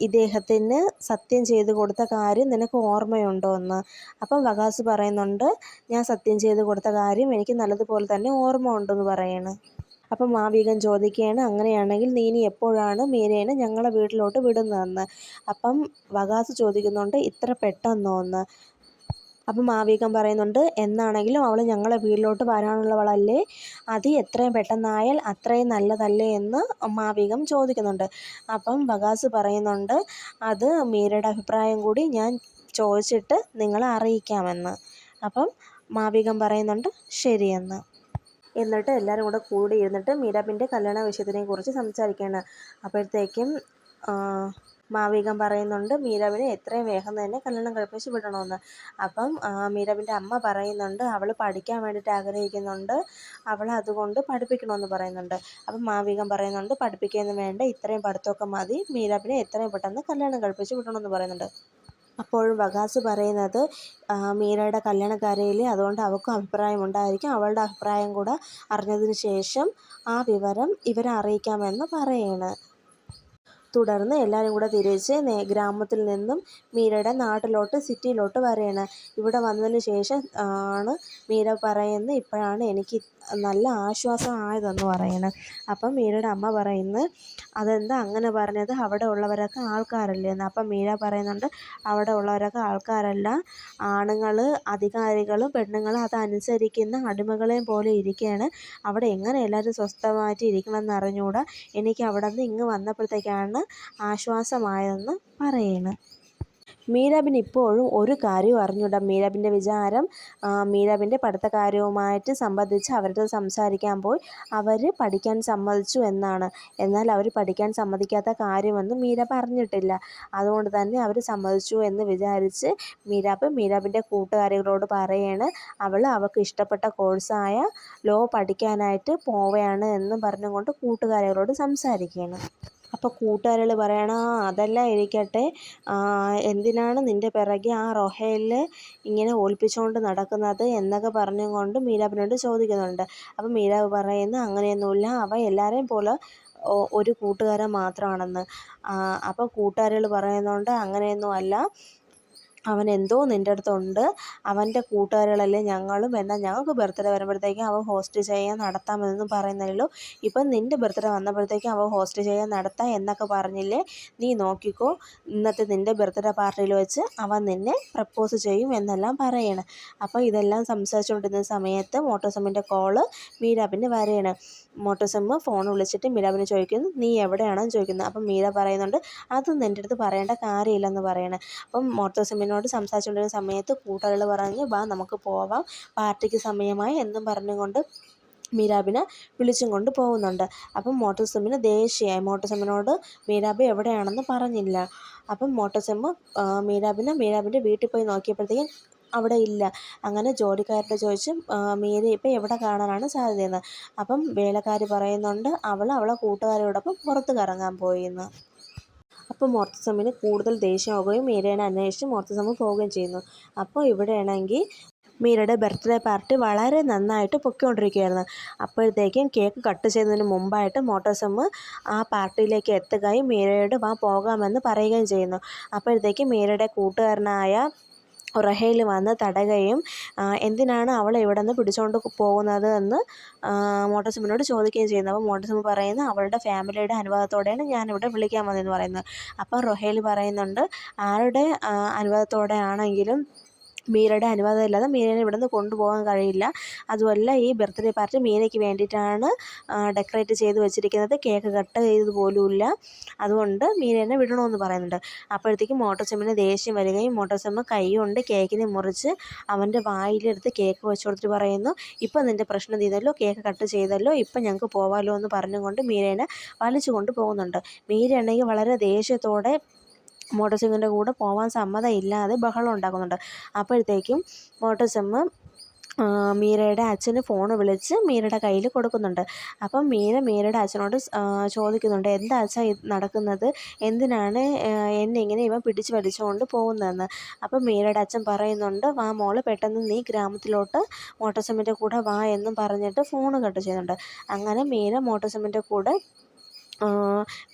ഇദ്ദേഹത്തിന് സത്യം ചെയ്ത് കൊടുത്ത കാര്യം നിനക്ക് ഓർമ്മയുണ്ടോ എന്ന്? അപ്പം വകാസ് പറയുന്നുണ്ട് ഞാൻ സത്യം ചെയ്ത് കൊടുത്ത കാര്യം എനിക്ക് നല്ലതുപോലെ തന്നെ ഓർമ്മ ഉണ്ടെന്ന് പറയാണ്. അപ്പം മാവികൻ ചോദിക്കുകയാണ് അങ്ങനെയാണെങ്കിൽ നീ ഇനി എപ്പോഴാണ് മീരേനെ ഞങ്ങളുടെ വീട്ടിലോട്ട് വിടുന്നതെന്ന്? അപ്പം വകാസ് ചോദിക്കുന്നുണ്ട് ഇത്ര പെട്ടെന്നോ എന്ന്? അപ്പം മാവികൻ പറയുന്നുണ്ട് എന്നാണെങ്കിലും അവൾ ഞങ്ങളെ വീട്ടിലോട്ട് വരാനുള്ളവളല്ലേ? അത് എത്രയും പെട്ടെന്നായാൽ അത്രയും നല്ലതല്ലേ? എന്ന് മാവീകം ചോദിക്കുന്നുണ്ട്. അപ്പം ബഗാസ് പറയുന്നുണ്ട് അത് മീരയുടെ അഭിപ്രായം കൂടി ഞാൻ ചോദിച്ചിട്ട് നിങ്ങളെ അറിയിക്കാമെന്ന്. അപ്പം മാവീകം പറയുന്നുണ്ട് ശരിയെന്ന്. എന്നിട്ട് എല്ലാവരും കൂടെ കൂടി ഇരുന്നിട്ട് മീരാബിന്റെ കല്യാണ വിഷയത്തിനെ കുറിച്ച് സംസാരിക്കുകയാണ്. അപ്പോഴത്തേക്കും മാവികം പറയുന്നുണ്ട് മീരാബിനെ എത്രയും വേഗം തന്നെ കല്യാണം കഴിപ്പിച്ച് വിടണമെന്ന്. അപ്പം മീരാബിന്റെ അമ്മ പറയുന്നുണ്ട് അവൾ പഠിക്കാൻ വേണ്ടിയിട്ട് ആഗ്രഹിക്കുന്നുണ്ട് അവൾ അതുകൊണ്ട് പഠിപ്പിക്കണമെന്ന് പറയുന്നുണ്ട്. അപ്പം മാവീകം പറയുന്നുണ്ട് പഠിപ്പിക്കുകയൊന്നും വേണ്ട ഇത്രയും പഠിത്തമൊക്കെ മതി മീരാബിനെ എത്രയും പെട്ടെന്ന് കല്യാണം കഴിപ്പിച്ച് വിടണമെന്ന് പറയുന്നുണ്ട്. അപ്പോഴും വകാസ് പറയുന്നത് മീരയുടെ കല്യാണക്കാരയിൽ അതുകൊണ്ട് അവൾക്കും അഭിപ്രായം ഉണ്ടായിരിക്കും അവളുടെ അഭിപ്രായം കൂടെ അറിഞ്ഞതിന് ശേഷം ആ വിവരം ഇവരെ അറിയിക്കാമെന്ന് പറയാണ്. തുടർന്ന് എല്ലാവരും കൂടെ തിരിച്ച് ഗ്രാമത്തിൽ നിന്നും മീരയുടെ നാട്ടിലോട്ട് സിറ്റിയിലോട്ട് വരികയാണ് ഇവിടെ വന്നതിന് ശേഷം ആണ് മീര പറയുന്നത്. ഇപ്പോഴാണ് എനിക്ക് നല്ല ആശ്വാസം ആയതെന്ന് പറയുന്നത്. അപ്പം മീരയുടെ അമ്മ പറയുന്നത് അതെന്താ അങ്ങനെ പറഞ്ഞത്? അവിടെ ഉള്ളവരൊക്കെ ആൾക്കാരല്ലേ? എന്ന്. അപ്പം മീര പറയുന്നുണ്ട് അവിടെ ഉള്ളവരൊക്കെ ആൾക്കാരല്ല. ആണുങ്ങൾ അധികാരികളും പെണ്ണുങ്ങളും അതനുസരിക്കുന്ന അടിമകളെയും പോലെ ഇരിക്കുകയാണ് അവിടെ എങ്ങനെ എല്ലാവരും സ്വസ്ഥമായിട്ട് ഇരിക്കണമെന്ന് അറിഞ്ഞുകൂടാ? എനിക്ക് അവിടെ നിന്ന് ഇങ്ങ് വന്നപ്പോഴത്തേക്കാണ് ആശ്വാസമായതെന്ന് പറയണ്. മീരാബിന് ഇപ്പോഴും ഒരു കാര്യവും അറിഞ്ഞൂടാ. മീരാബിന്റെ വിചാരം മീരാബിന്റെ പഠിത്ത കാര്യവുമായിട്ട് സംബന്ധിച്ച് അവരുടെ സംസാരിക്കാൻ പോയി അവർ പഠിക്കാൻ സമ്മതിച്ചു എന്നാണ്. എന്നാൽ അവർ പഠിക്കാൻ സമ്മതിക്കാത്ത കാര്യമൊന്നും മീരാബ് അറിഞ്ഞിട്ടില്ല അതുകൊണ്ട് തന്നെ അവർ സമ്മതിച്ചു എന്ന് വിചാരിച്ച് മീരാബ് മീരാബിന്റെ കൂട്ടുകാരികളോട് പറയാണ് അവൾ അവൾക്ക് ഇഷ്ടപ്പെട്ട കോഴ്സായ ലോ പഠിക്കാനായിട്ട് പോവുകയാണ് എന്ന് പറഞ്ഞുകൊണ്ട് കൂട്ടുകാരികളോട് സംസാരിക്കുകയാണ് അപ്പോൾ കൂട്ടുകാരികൾ പറയണം ആ അതെല്ലാം ഇരിക്കട്ടെ എന്തിനാണ് നിന്റെ പിറകെ ആ റൊഹയിൽ ഇങ്ങനെ ഒളിപ്പിച്ചുകൊണ്ട് നടക്കുന്നത് എന്നൊക്കെ പറഞ്ഞുകൊണ്ട് മീരാബിനോട് ചോദിക്കുന്നുണ്ട്. അപ്പോൾ മീരാബ് പറയുന്നു അങ്ങനെയൊന്നുമില്ല. അവ എല്ലാവരെയും പോലെ ഒരു കൂട്ടുകാരൻ മാത്രമാണെന്ന് അപ്പോൾ കൂട്ടുകാരികൾ പറയുന്നുണ്ട് അങ്ങനെയൊന്നും അല്ല അവൻ എന്തോ നിന്റെ അടുത്തുണ്ട്. അവന്റെ കൂട്ടുകാരികളല്ലേ ഞങ്ങളും. എന്നാൽ ഞങ്ങൾക്ക് ബർത്ത്ഡേ വരുമ്പോഴത്തേക്കും അവൻ ഹോസ്റ്റ് ചെയ്യാൻ നടത്താമെന്നൊന്നും പറയുന്നില്ലല്ലോ ഇപ്പം നിന്റെ ബർത്ത്ഡേ വന്നപ്പോഴത്തേക്കും അവൻ ഹോസ്റ്റ് ചെയ്യാൻ നടത്താം എന്നൊക്കെ പറഞ്ഞില്ലേ? നീ നോക്കിക്കോ. ഇന്നത്തെ നിന്റെ ബർത്ത്ഡേ പാർട്ടിയിൽ വെച്ച് അവൻ നിന്നെ പ്രപ്പോസ് ചെയ്യും എന്നെല്ലാം പറയണം. അപ്പോൾ ഇതെല്ലാം സംസാരിച്ചുകൊണ്ടിരുന്ന സമയത്ത് മോട്ടോസമ്മിന്റെ കോൾ മീരാബിന് വരെയാണ്. മോട്ടോസമ്മ ഫോൺ വിളിച്ചിട്ട് മീരാബിനെ ചോദിക്കുന്നു നീ എവിടെയാണെന്ന് ചോദിക്കുന്നത് അപ്പം മീര പറയുന്നുണ്ട് അതൊന്നും എന്റെ അടുത്ത് പറയേണ്ട കാര്യമില്ലെന്ന് പറയണം. അപ്പം മോട്ടോസമ്മിനോട് സംസാരിച്ചുകൊണ്ടിരുന്ന സമയത്ത് കൂട്ടുകാരികൾ പറഞ്ഞു വാ നമുക്ക് പോവാം. പാർട്ടിക്ക് സമയമായി. എന്നും പറഞ്ഞുകൊണ്ട് മീരാബിനെ വിളിച്ചും കൊണ്ട് പോകുന്നുണ്ട്. അപ്പം മോട്ടോസെമ്മിന് ദേഷ്യമായി. മോട്ടോസെമ്മിനോട് മീരാബ് എവിടെയാണെന്ന് പറഞ്ഞില്ല. അപ്പം മോട്ടോസെമ്മ് മീരാബിനെ മീരാബിന്റെ വീട്ടിൽ പോയി നോക്കിയപ്പോഴത്തേക്കും അവിടെ ഇല്ല. അങ്ങനെ ജോലിക്കാരുടെ ചോദിച്ച് മീര ഇപ്പം എവിടെ കാണാനാണ് സാധ്യതയെന്ന്. അപ്പം വേലക്കാരി പറയുന്നുണ്ട് അവൾ അവളെ കൂട്ടുകാരോടൊപ്പം പുറത്ത് കറങ്ങാൻ പോയിന്ന്. അപ്പോൾ മോർത്തസമ്മിന് കൂടുതൽ ദേഷ്യമാവുകയും മീരയുടെ അന്വേഷിച്ച് മോർത്തസമ്മ പോവുകയും ചെയ്യുന്നു. അപ്പോൾ ഇവിടെയാണെങ്കിൽ മീരയുടെ ബർത്ത്ഡേ പാർട്ടി വളരെ നന്നായിട്ട് പൊയ്ക്കൊണ്ടിരിക്കുകയായിരുന്നു. അപ്പോഴത്തേക്കും കേക്ക് കട്ട് ചെയ്യുന്നതിന് മുമ്പായിട്ട് മോട്ടോസമ്മ് ആ പാർട്ടിയിലേക്ക് എത്തുകയും മീരയോട് വാ പോകാമെന്ന് പറയുകയും ചെയ്യുന്നു. അപ്പോഴത്തേക്കും മീരയുടെ കൂട്ടുകാരനായ റഹേൽ വന്ന് തടയുകയും എന്തിനാണ് അവളെ ഇവിടെ നിന്ന് പിടിച്ചുകൊണ്ട് പോകുന്നത് എന്ന് മോട്ടോസിമിനോട് ചോദിക്കുകയും ചെയ്യുന്നത് അപ്പോൾ മോട്ടോസിമി പറയുന്നു അവളുടെ ഫാമിലിയുടെ അനുവാദത്തോടെയാണ് ഞാനിവിടെ വിളിക്കാൻ വന്നതെന്ന് പറയുന്നത് അപ്പോൾ റൊഹേൽ പറയുന്നുണ്ട് ആരുടെ അനുവാദത്തോടെ ആണെങ്കിലും മീരയുടെ അനുവാദം ഇല്ലാതെ മീരനെ ഇവിടെ നിന്ന് കൊണ്ടുപോകാൻ കഴിയില്ല. അതുമല്ല ഈ ബർത്ത്ഡേ പാർട്ടി മീനയ്ക്ക് വേണ്ടിയിട്ടാണ് ഡെക്കറേറ്റ് ചെയ്ത് വെച്ചിരിക്കുന്നത്. കേക്ക് കട്ട് ചെയ്തത് പോലുമില്ല. അതുകൊണ്ട് മീരനെ വിടണമെന്ന് പറയുന്നുണ്ട്. അപ്പോഴത്തേക്കും മോട്ടോസമ്മിന് ദേഷ്യം വരികയും മോട്ടോസമ്മ കൈ കൊണ്ട് കേക്കിനെ മുറിച്ച് അവന്റെ വായിലെടുത്ത് കേക്ക് വെച്ച് കൊടുത്തിട്ട് പറയുന്നു ഇപ്പം നിന്റെ പ്രശ്നം ചെയ്തല്ലോ കേക്ക് കട്ട് ചെയ്തല്ലോ ഇപ്പം ഞങ്ങൾക്ക് പോവാമല്ലോ എന്ന് പറഞ്ഞുകൊണ്ട് മീരേനെ വലിച്ചു കൊണ്ട് പോകുന്നുണ്ട് മീരയാണെങ്കിൽ വളരെ ദേഷ്യത്തോടെ മോട്ടോസിങ്ങിന്റെ കൂടെ പോവാൻ സമ്മതമില്ലാതെ ബഹളം ഉണ്ടാക്കുന്നുണ്ട്. അപ്പോഴത്തേക്കും മോട്ടോസിമ്മ് മീരയുടെ അച്ഛന് ഫോൺ വിളിച്ച് മീരയുടെ കയ്യിൽ കൊടുക്കുന്നുണ്ട്. അപ്പം മീര മീരയുടെ അച്ഛനോട് ചോദിക്കുന്നുണ്ട് എന്താ അച്ഛാ നടക്കുന്നത്? എന്തിനാണ് എന്നെ ഇങ്ങനെ ഇവൻ പിടിച്ച് വലിച്ചുകൊണ്ട് പോകുന്നതെന്ന്? അപ്പം മീരയുടെ അച്ഛൻ പറയുന്നുണ്ട് വാ മോൾ പെട്ടെന്ന് നീ ഗ്രാമത്തിലോട്ട് മോട്ടോർ മോട്ടോസിമിന്റെ കൂടെ വാ എന്നും പറഞ്ഞിട്ട് ഫോൺ കട്ട് ചെയ്യുന്നുണ്ട്. അങ്ങനെ മീര മോട്ടോർ മോട്ടോസിമിന്റെ കൂടെ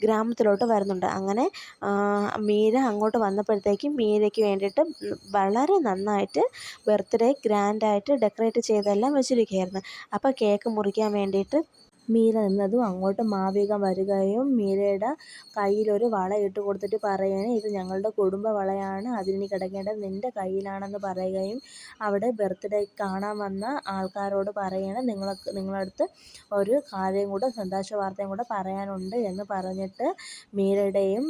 ഗ്രാമത്തിലോട്ട് വരുന്നുണ്ട്. അങ്ങനെ മീര അങ്ങോട്ട് വന്നപ്പോഴത്തേക്കും മീരയ്ക്ക് വേണ്ടിയിട്ട് വളരെ നന്നായിട്ട് ബർത്ത്ഡേ ഗ്രാൻഡായിട്ട് ഡെക്കറേറ്റ് ചെയ്തെല്ലാം വെച്ചിരിക്കുകയായിരുന്നു. അപ്പോൾ കേക്ക് മുറിക്കാൻ വേണ്ടിയിട്ട് മീര നിന്നതും അങ്ങോട്ട് മാവിക വരികയും മീരയുടെ കയ്യിലൊരു വള ഇട്ട് കൊടുത്തിട്ട് പറയുകയാണ് ഇത് ഞങ്ങളുടെ കുടുംബ വളയാണ് അതിനി കിടക്കേണ്ടത് നിന്റെ കയ്യിലാണെന്ന് പറയുകയും അവിടെ ബർത്ത്ഡേ കാണാൻ വന്ന ആൾക്കാരോട് പറയുകയാണ്. നിങ്ങൾ നിങ്ങളടുത്ത് ഒരു കാര്യം കൂടെ സന്തോഷ വാർത്തയും കൂടെ പറയാനുണ്ട് എന്ന് പറഞ്ഞിട്ട് മീരയുടെയും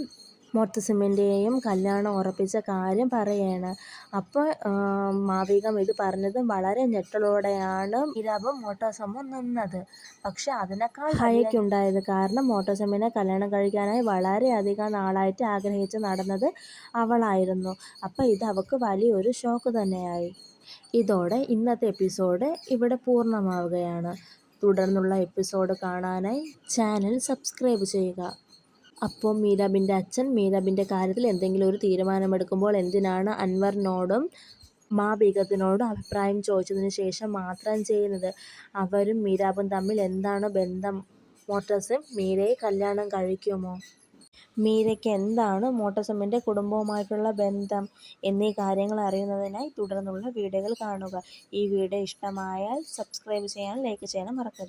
മുത്തശ്ശിയുടെയും കല്യാണം ഉറപ്പിച്ച കാര്യം പറയാണ്. അപ്പോൾ മാവികം ഇത് പറഞ്ഞത് വളരെ ഞെട്ടലോടെയാണ് ഇരാവും മോട്ടോസമ്മും നിന്നത്. പക്ഷെ അതിനേക്കാൾ ഹയക്കുണ്ടായത് കാരണം മോട്ടോസമ്മിനെ കല്യാണം കഴിക്കാനായി വളരെയധികം നാളായിട്ട് ആഗ്രഹിച്ച് നടന്നത് അവളായിരുന്നു. അപ്പോൾ ഇത് അവൾക്ക് വലിയൊരു ഷോക്ക് തന്നെയായി. ഇതോടെ ഇന്നത്തെ എപ്പിസോഡ് ഇവിടെ പൂർണമാവുകയാണ്. തുടർന്നുള്ള എപ്പിസോഡ് കാണാനായി ചാനൽ സബ്സ്ക്രൈബ് ചെയ്യുക. അപ്പോൾ മീരാബിന്റെ അച്ഛൻ മീരാബിന്റെ കാര്യത്തിൽ എന്തെങ്കിലും ഒരു തീരുമാനമെടുക്കുമ്പോൾ എന്തിനാണ് അൻവറിനോടും മാ ബീഗത്തിനോടും അഭിപ്രായം ചോദിച്ചതിന് ശേഷം മാത്രം ചെയ്യുന്നത്? അവരും മീരാബും തമ്മിൽ എന്താണ് ബന്ധം? മോട്ടസിം മീരയെ കല്യാണം കഴിക്കുമോ? മീരയ്ക്ക് എന്താണ് മോട്ടസമ്മിന്റെ കുടുംബവുമായിട്ടുള്ള ബന്ധം എന്നീ കാര്യങ്ങൾ അറിയുന്നതിനായി തുടർന്നുള്ള വീഡിയോകൾ കാണുക. ഈ വീഡിയോ ഇഷ്ടമായാൽ സബ്സ്ക്രൈബ് ചെയ്യാനും ലൈക്ക് ചെയ്യാനും മറക്കരുത്.